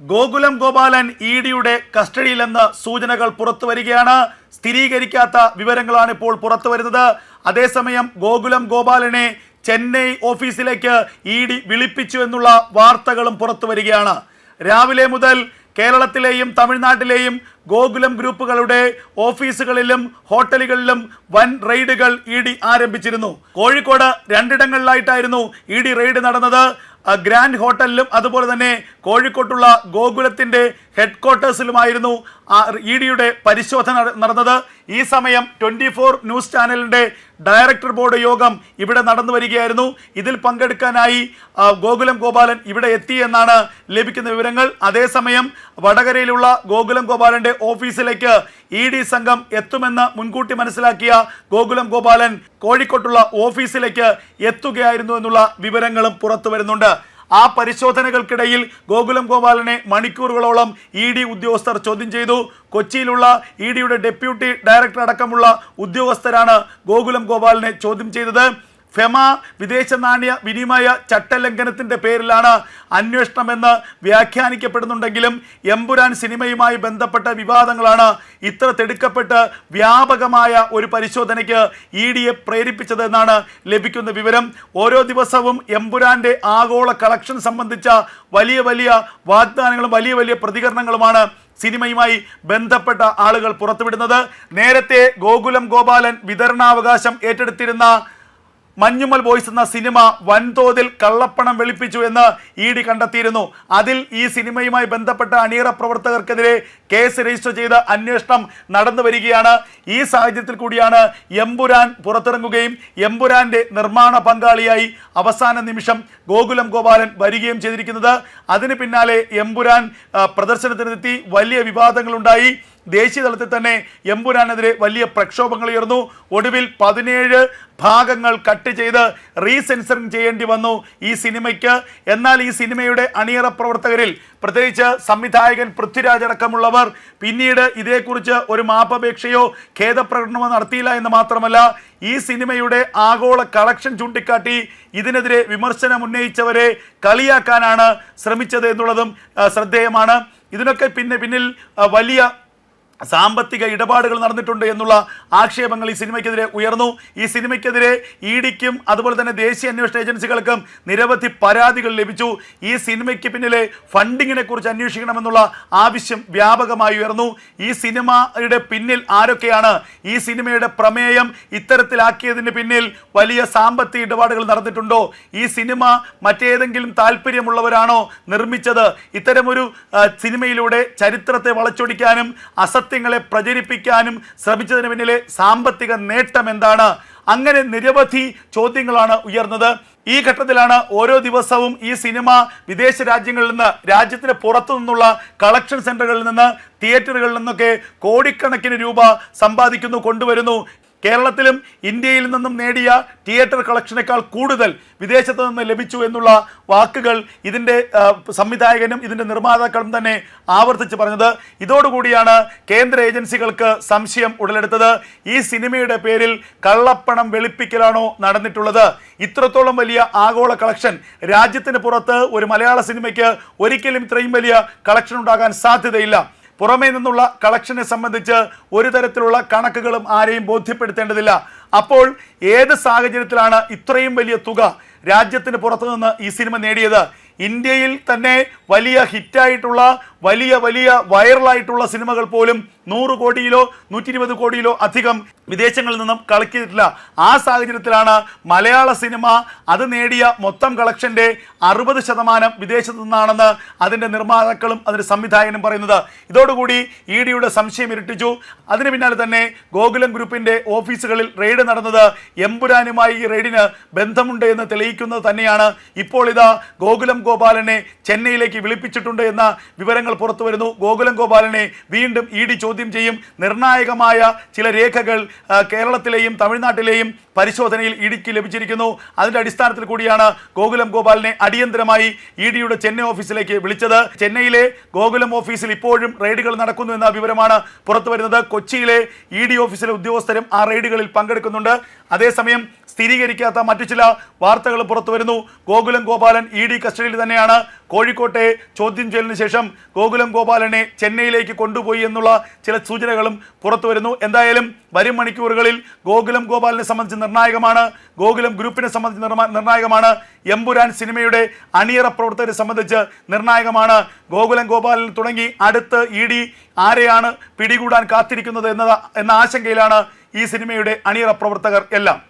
Gokulam Gopalan E ഡിയുടെ കസ്റ്റഡിയിലെന്ന് സൂചനകൾ പുറത്തു വരികയാണ്. സ്ഥിരീകരിക്കാത്ത വിവരങ്ങളാണ് ഇപ്പോൾ പുറത്തു വരുന്നത്. അതേസമയം ഗോകുലം ഗോപാലനെ ചെന്നൈ ഓഫീസിലേക്ക് ഇ ഡി വിളിപ്പിച്ചു എന്നുള്ള വാർത്തകളും പുറത്തു വരികയാണ്. രാവിലെ മുതൽ കേരളത്തിലെയും തമിഴ്നാട്ടിലെയും ഗോകുലം ഗ്രൂപ്പുകളുടെ ഓഫീസുകളിലും ഹോട്ടലുകളിലും വൻ റെയ്ഡുകൾ ഇ ഡി ആരംഭിച്ചിരുന്നു. കോഴിക്കോട് രണ്ടിടങ്ങളിലായിട്ടായിരുന്നു ഇ ഡി റെയ്ഡ് നടന്നത്. ഗ്രാൻഡ് ഹോട്ടലിലും അതുപോലെ തന്നെ കോഴിക്കോട്ടുള്ള ഗോകുലത്തിന്റെ ഹെഡ് ക്വാർട്ടേഴ്സിലുമായിരുന്നു ഇ ഡിയുടെ പരിശോധന നട- നടന്നത്. ഈ സമയം ട്വന്റി ഫോർ ന്യൂസ് ചാനലിന്റെ ഡയറക്ടർ ബോർഡ് യോഗം ഇവിടെ നടന്നു വരികയായിരുന്നു. ഇതിൽ പങ്കെടുക്കാനായി ഗോകുലം ഗോപാലൻ ഇവിടെ എത്തി എന്നാണ് ലഭിക്കുന്ന വിവരങ്ങൾ. അതേസമയം വടകരയിലുള്ള ഗോകുലം ഗോപാലന്റെ ഓഫീസിലേക്ക് ഇ ഡി സംഘം എത്തുമെന്ന് മുൻകൂട്ടി മനസ്സിലാക്കിയ ഗോകുലം ഗോപാലൻ കോഴിക്കോട്ടുള്ള ഓഫീസിലേക്ക് എത്തുകയായിരുന്നു എന്നുള്ള വിവരങ്ങളും പുറത്തു വരുന്നുണ്ട്. ആ പരിശോധനകൾക്കിടയിൽ ഗോകുലം ഗോപാലനെ മണിക്കൂറുകളോളം ഇ ഡി ഉദ്യോഗസ്ഥർ ചോദ്യം ചെയ്തു. കൊച്ചിയിലുള്ള ഇ ഡിയുടെ ഡെപ്യൂട്ടി ഡയറക്ടർ അടക്കമുള്ള ഉദ്യോഗസ്ഥരാണ് ഗോകുലം ഗോപാലിനെ ചോദ്യം ചെയ്തത്. ഫെമ വിദേശ നാണ്യ വിനിമയ ചട്ടലംഘനത്തിന്റെ പേരിലാണ് അന്വേഷണമെന്ന് വ്യാഖ്യാനിക്കപ്പെടുന്നുണ്ടെങ്കിലും എമ്പുരാൻ സിനിമയുമായി ബന്ധപ്പെട്ട വിവാദങ്ങളാണ് ഇത്ര തെടുക്കപ്പെട്ട് വ്യാപകമായ ഒരു പരിശോധനയ്ക്ക് ഇ ഡിയെ പ്രേരിപ്പിച്ചതെന്നാണ് ലഭിക്കുന്ന വിവരം. ഓരോ ദിവസവും എമ്പുരാന്റെ ആഗോള കളക്ഷൻ സംബന്ധിച്ച വലിയ വലിയ വാഗ്ദാനങ്ങളും വലിയ വലിയ പ്രതികരണങ്ങളുമാണ് സിനിമയുമായി ബന്ധപ്പെട്ട ആളുകൾ പുറത്തുവിടുന്നത്. നേരത്തെ ഗോകുലം ഗോപാലൻ വിതരണാവകാശം ഏറ്റെടുത്തിരുന്ന മഞ്ഞുമൽ ബോയ്സ് എന്ന സിനിമ വൻതോതിൽ കള്ളപ്പണം വെളുപ്പിച്ചു എന്ന് ഇ ഡി കണ്ടെത്തിയിരുന്നു. അതിൽ ഈ സിനിമയുമായി ബന്ധപ്പെട്ട അണിയറ പ്രവർത്തകർക്കെതിരെ കേസ് രജിസ്റ്റർ ചെയ്ത് അന്വേഷണം നടന്നു വരികയാണ്. ഈ സാഹചര്യത്തിൽ കൂടിയാണ് എമ്പുരാൻ പുറത്തിറങ്ങുകയും എമ്പുരാന്റെ നിർമ്മാണ പങ്കാളിയായി അവസാന നിമിഷം ഗോകുലം ഗോപാലൻ വരികയും ചെയ്തിരിക്കുന്നത്. അതിന് പിന്നാലെ എമ്പുരാൻ പ്രദർശനത്തിനെത്തി വലിയ വിവാദങ്ങളുണ്ടായി. ദേശീയ തലത്തിൽ തന്നെ എമ്പുരാനെതിരെ വലിയ പ്രക്ഷോഭങ്ങൾ ഉയർന്നു. ഒടുവിൽ പതിനേഴ് ഭാഗങ്ങൾ കട്ട് ചെയ്ത് റീസെൻസറിങ് ചെയ്യേണ്ടി വന്നു ഈ സിനിമയ്ക്ക്. എന്നാൽ ഈ സിനിമയുടെ അണിയറ പ്രവർത്തകരിൽ പ്രത്യേകിച്ച് സംവിധായകൻ പൃഥ്വിരാജ് അടക്കമുള്ളവർ പിന്നീട് ഇതേക്കുറിച്ച് ഒരു മാപ്പപേക്ഷയോ ഖേദപ്രകടനമോ നടത്തിയില്ല എന്ന് മാത്രമല്ല ഈ സിനിമയുടെ ആഗോള കളക്ഷൻ ചൂണ്ടിക്കാട്ടി ഇതിനെതിരെ വിമർശനം ഉന്നയിച്ചവരെ കളിയാക്കാനാണ് ശ്രമിച്ചത് എന്നുള്ളതും ശ്രദ്ധേയമാണ്. ഇതിനൊക്കെ പിന്നെ പിന്നിൽ വലിയ സാമ്പത്തിക ഇടപാടുകൾ നടന്നിട്ടുണ്ട് എന്നുള്ള ആക്ഷേപങ്ങൾ ഈ സിനിമയ്ക്കെതിരെ ഉയർന്നു. ഈ സിനിമയ്ക്കെതിരെ ഇ ഡിക്കും അതുപോലെ തന്നെ ദേശീയ അന്വേഷണ ഏജൻസികൾക്കും നിരവധി പരാതികൾ ലഭിച്ചു. ഈ സിനിമയ്ക്ക് പിന്നിലെ ഫണ്ടിങ്ങിനെ കുറിച്ച് അന്വേഷിക്കണമെന്നുള്ള ആവശ്യം വ്യാപകമായി ഉയർന്നു. ഈ സിനിമയുടെ പിന്നിൽ ആരൊക്കെയാണ്? ഈ സിനിമയുടെ പ്രമേയം ഇത്തരത്തിലാക്കിയതിന് പിന്നിൽ വലിയ സാമ്പത്തിക ഇടപാടുകൾ നടന്നിട്ടുണ്ടോ? ഈ സിനിമ മറ്റേതെങ്കിലും താല്പര്യമുള്ളവരാണോ നിർമ്മിച്ചത്? ഇത്തരമൊരു സിനിമയിലൂടെ ചരിത്രത്തെ വളച്ചൊടിക്കാനും അസത്യങ്ങളെ പ്രചരിപ്പിക്കാനും ശ്രമിച്ചതിന് പിന്നിലെ സാമ്പത്തിക നേട്ടം എന്താണ്? അങ്ങനെ നിരവധി ചോദ്യങ്ങളാണ് ഉയർന്നത്. ഈ ഘട്ടത്തിലാണ് ഓരോ ദിവസവും ഈ സിനിമ വിദേശ രാജ്യങ്ങളിൽ നിന്ന് രാജ്യത്തിന് പുറത്തു നിന്നുള്ള കളക്ഷൻ സെന്ററുകളിൽ നിന്ന് തിയേറ്ററുകളിൽ നിന്നൊക്കെ കോടിക്കണക്കിന് രൂപ സമ്പാദിക്കുന്നു കൊണ്ടുവരുന്നു. കേരളത്തിലും ഇന്ത്യയിൽ നിന്നും നേടിയ തിയേറ്റർ കളക്ഷനേക്കാൾ കൂടുതൽ വിദേശത്ത് നിന്ന് ലഭിച്ചു എന്നുള്ള വാക്കുകൾ ഇതിന്റെ സംവിധായകനും ഇതിന്റെ നിർമ്മാതാക്കളും തന്നെ ആവർത്തിച്ച് പറഞ്ഞത്. ഇതോടുകൂടിയാണ് കേന്ദ്ര ഏജൻസികൾക്ക് സംശയം ഉടലെടുത്തത്. ഈ സിനിമയുടെ പേരിൽ കള്ളപ്പണം വെളുപ്പിക്കലാണോ നടന്നിട്ടുള്ളത്. ഇത്രത്തോളം വലിയ ആഗോള കളക്ഷൻ രാജ്യത്തിന് പുറത്ത് ഒരു മലയാള സിനിമയ്ക്ക് ഒരിക്കലും ഇത്രയും വലിയ കളക്ഷൻ ഉണ്ടാകാൻ സാധ്യതയില്ല. പുറമേ നിന്നുള്ള കളക്ഷനെ സംബന്ധിച്ച് ഒരു തരത്തിലുള്ള കണക്കുകളും ആരെയും ബോധ്യപ്പെടുത്തേണ്ടതില്ല. അപ്പോൾ ഏത് സാഹചര്യത്തിലാണ് ഇത്രയും വലിയ തുക രാജ്യത്തിന് പുറത്തുനിന്ന് ഈ സിനിമ നേടിയത്? ഇന്ത്യയിൽ തന്നെ വലിയ ഹിറ്റായിട്ടുള്ള വലിയ വലിയ വൈറലായിട്ടുള്ള സിനിമകൾ പോലും നൂറ് കോടിയിലോ നൂറ്റി ഇരുപത് കോടിയിലോ അധികം വിദേശങ്ങളിൽ നിന്നും കളക്കിയിട്ടില്ല ആ സാഹചര്യത്തിലാണ് മലയാള സിനിമ അത് നേടിയ മൊത്തം കളക്ഷന്റെ അറുപത് ശതമാനം വിദേശത്തു നിന്നാണെന്ന് അതിന്റെ നിർമ്മാതാക്കളും അതിന്റെ സംവിധായകനും പറയുന്നത്. ഇതോടുകൂടി ഇ ഡിയുടെ സംശയം ഇരട്ടിച്ചു. അതിന് പിന്നാലെ തന്നെ ഗോകുലം ഗ്രൂപ്പിന്റെ ഓഫീസുകളിൽ റെയ്ഡ് നടന്നത് എമ്പുരാനുമായി ഈ റെയ്ഡിന് ബന്ധമുണ്ട് എന്ന് തെളിയിക്കുന്നത് തന്നെയാണ്. ഇപ്പോൾ ഇതാ ഗോകുലം ഗോപാലനെ ചെന്നൈയിലേക്ക് വിളിപ്പിച്ചിട്ടുണ്ട് എന്ന വിവരങ്ങൾ പുറത്തു വരുന്നു. ഗോകുലം ഗോപാലനെ വീണ്ടും ഇ ഡി ചോദ്യം ചെയ്യും. നിർണായകമായ ചില രേഖകൾ കേരളത്തിലെയും തമിഴ്നാട്ടിലെയും പരിശോധനയിൽ ഇടുക്കി ലഭിച്ചിരിക്കുന്നു. അതിന്റെ അടിസ്ഥാനത്തിൽ കൂടിയാണ് ഗോകുലം ഗോപാലിനെ അടിയന്തരമായി ഇ ഡിയുടെ ചെന്നൈ ഓഫീസിലേക്ക് വിളിച്ചത്. ചെന്നൈയിലെ ഗോകുലം ഓഫീസിൽ ഇപ്പോഴും റെയ്ഡുകൾ നടക്കുന്നു എന്ന വിവരമാണ് പുറത്തു വരുന്നത്. കൊച്ചിയിലെ ഇ ഡി ഓഫീസിലെ ഉദ്യോഗസ്ഥരും ആ റെയ്ഡുകളിൽ പങ്കെടുക്കുന്നുണ്ട്. അതേസമയം സ്ഥിരീകരിക്കാത്ത മറ്റു ചില വാർത്തകൾ പുറത്തു വരുന്നു. ഗോകുലം ഗോപാലൻ ഇ ഡി കസ്റ്റഡിയിൽ തന്നെയാണ്. കോഴിക്കോട്ടെ ചോദ്യം ചെയ്യലിന് ശേഷം ഗോകുലം ഗോപാലനെ ചെന്നൈയിലേക്ക് കൊണ്ടുപോയി എന്നുള്ള ചില സൂചനകളും പുറത്തു വരുന്നു. എന്തായാലും വരും മണിക്കൂറുകളിൽ ഗോകുലം ഗോപാലിനെ സംബന്ധിച്ച് നിർണായകമാണ്. ഗോകുലം ഗ്രൂപ്പിനെ സംബന്ധിച്ച് നിർണായകമാണ്. എമ്പുരാൻ സിനിമയുടെ അണിയറ പ്രവർത്തകരെ സംബന്ധിച്ച് നിർണായകമാണ്. ഗോകുലം ഗോപാലൻ തുടങ്ങി അടുത്ത് ഇ ഡി ആരെയാണ് പിടികൂടാൻ കാത്തിരിക്കുന്നത് എന്ന എന്ന ആശങ്കയിലാണ് ഈ സിനിമയുടെ അണിയറ പ്രവർത്തകർ എല്ലാം.